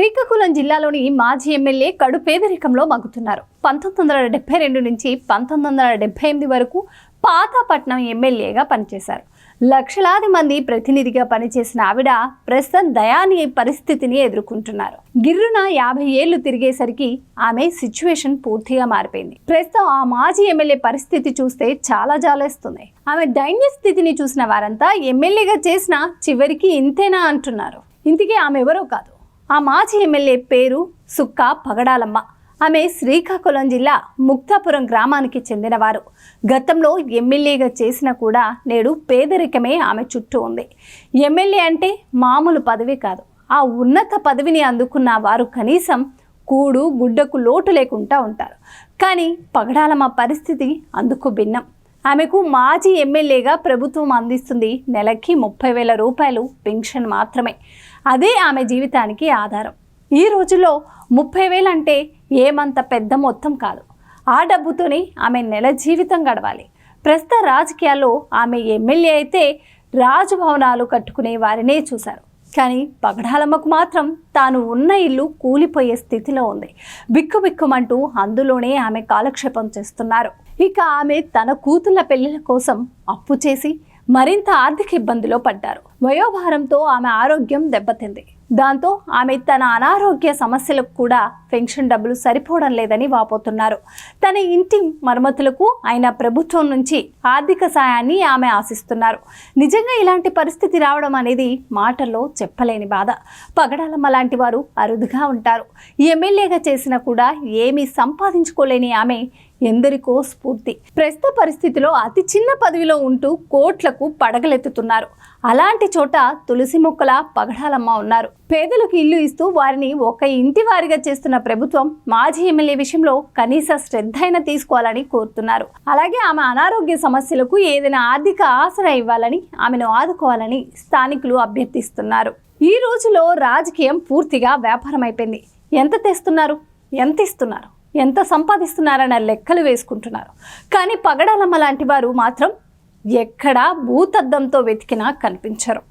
శ్రీకాకుళం జిల్లాలోని మాజీ ఎమ్మెల్యే కడు పేదరికంలో మగ్గుతున్నారు. పంతొమ్మిది వందల డెబ్బై రెండు నుంచి పంతొమ్మిది వందల డెబ్బై ఎనిమిది వరకు పాతపట్నం ఎమ్మెల్యేగా పనిచేశారు. లక్షలాది మంది ప్రతినిధిగా పనిచేసిన ఆవిడ ప్రస్తుతం దయానీయ పరిస్థితిని ఎదుర్కొంటున్నారు. గిర్రున యాభై ఏళ్ళు తిరిగేసరికి ఆమె సిచ్యువేషన్ పూర్తిగా మారిపోయింది. ప్రస్తుతం ఆ మాజీ ఎమ్మెల్యే పరిస్థితి చూస్తే చాలా జాలేస్తుంది. ఆమె దైన్య స్థితిని చూసిన వారంతా ఎమ్మెల్యేగా చేసిన చివరికి ఇంతేనా అంటున్నారు. ఇంతకీ ఆమె ఎవరో కాదు. ఆ మాజీ ఎమ్మెల్యే పేరు సుక్క పగడాలమ్మ. ఆమె శ్రీకాకుళం జిల్లా ముక్తాపురం గ్రామానికి చెందినవారు. గతంలో ఎమ్మెల్యేగా చేసినా కూడా నేడు పేదరికమే ఆమె చుట్టూ ఉంది. ఎమ్మెల్యే అంటే మామూలు పదవి కాదు. ఆ ఉన్నత పదవిని అందుకున్న వారు కనీసం కూడు గుడ్డకు లోటు లేకుండా ఉంటారు. కానీ పగడాలమ్మ పరిస్థితి అందుకు భిన్నం. ఆమెకు మాజీ ఎమ్మెల్యేగా ప్రభుత్వం అందిస్తుంది నెలకి ముప్పై వేల రూపాయలు పెన్షన్ మాత్రమే. అదే ఆమె జీవితానికి ఆధారం. ఈ రోజుల్లో ముప్పై వేలంటే ఏమంత పెద్ద మొత్తం కాదు. ఆ డబ్బుతోనే ఆమె నెల జీవితం గడవాలి. ప్రస్తుత రాజకీయాల్లో ఆమె ఎమ్మెల్యే అయితే రాజభవనాలు కట్టుకునే వారినే చూశారు. కానీ పగడాలమ్మకు మాత్రం తాను ఉన్న ఇల్లు కూలిపోయే స్థితిలో ఉంది. బిక్కుబిక్కుమంటూ అందులోనే ఆమె కాలక్షేపం చేస్తున్నారు. ఇక ఆమె తన కూతుళ్ళ పెళ్ళిల కోసం అప్పు చేసి మరింత ఆర్థిక ఇబ్బందిలో పడ్డారు. వయోభారంతో ఆమె ఆరోగ్యం దెబ్బతింది. దాంతో ఆమె తన అనారోగ్య సమస్యలకు కూడా పెన్షన్ డబ్బులు సరిపోవడం లేదని వాపోతున్నారు. తన ఇంటి మరమ్మతులకు ఆయన ప్రభుత్వం నుంచి ఆర్థిక సాయాన్ని ఆమె ఆశిస్తున్నారు. నిజంగా ఇలాంటి పరిస్థితి రావడం అనేది మాటల్లో చెప్పలేని బాధ. పగడాలమ్మ లాంటి వారు అరుదుగా ఉంటారు. ఎమ్మెల్యేగా చేసినా కూడా ఏమీ సంపాదించుకోలేని ఆమె ఎందరికో స్ఫూర్తి. ప్రస్తుత పరిస్థితిలో అతి చిన్న పదవిలో ఉంటూ కోట్లకు పడగలెత్తుతున్నారు. అలాంటి చోట తులసి మొక్కల పగడాలమ్మ ఉన్నారు. పేదలకు ఇల్లు ఇస్తూ వారిని ఒక ఇంటి వారిగా చేస్తున్న ప్రభుత్వం మాజీ ఎమ్మెల్యే విషయంలో కనీస శ్రద్ధ తీసుకోవాలని కోరుతున్నారు. అలాగే ఆమె అనారోగ్య సమస్యలకు ఏదైనా ఆర్థిక ఆసరా ఇవ్వాలని ఆమెను ఆదుకోవాలని స్థానికులు అభ్యర్థిస్తున్నారు. ఈ రోజులో రాజకీయం పూర్తిగా వ్యాపారం అయిపోయింది ఎంత తెస్తున్నారు? ఎంత ఇస్తున్నారు? ఎంత సంపాదిస్తున్నారన్న లెక్కలు వేసుకుంటున్నారు. కానీ పగడాలమ్మ లాంటి వారు మాత్రం ఎక్కడా భూతద్దంతో వెతికినా కనిపించరు.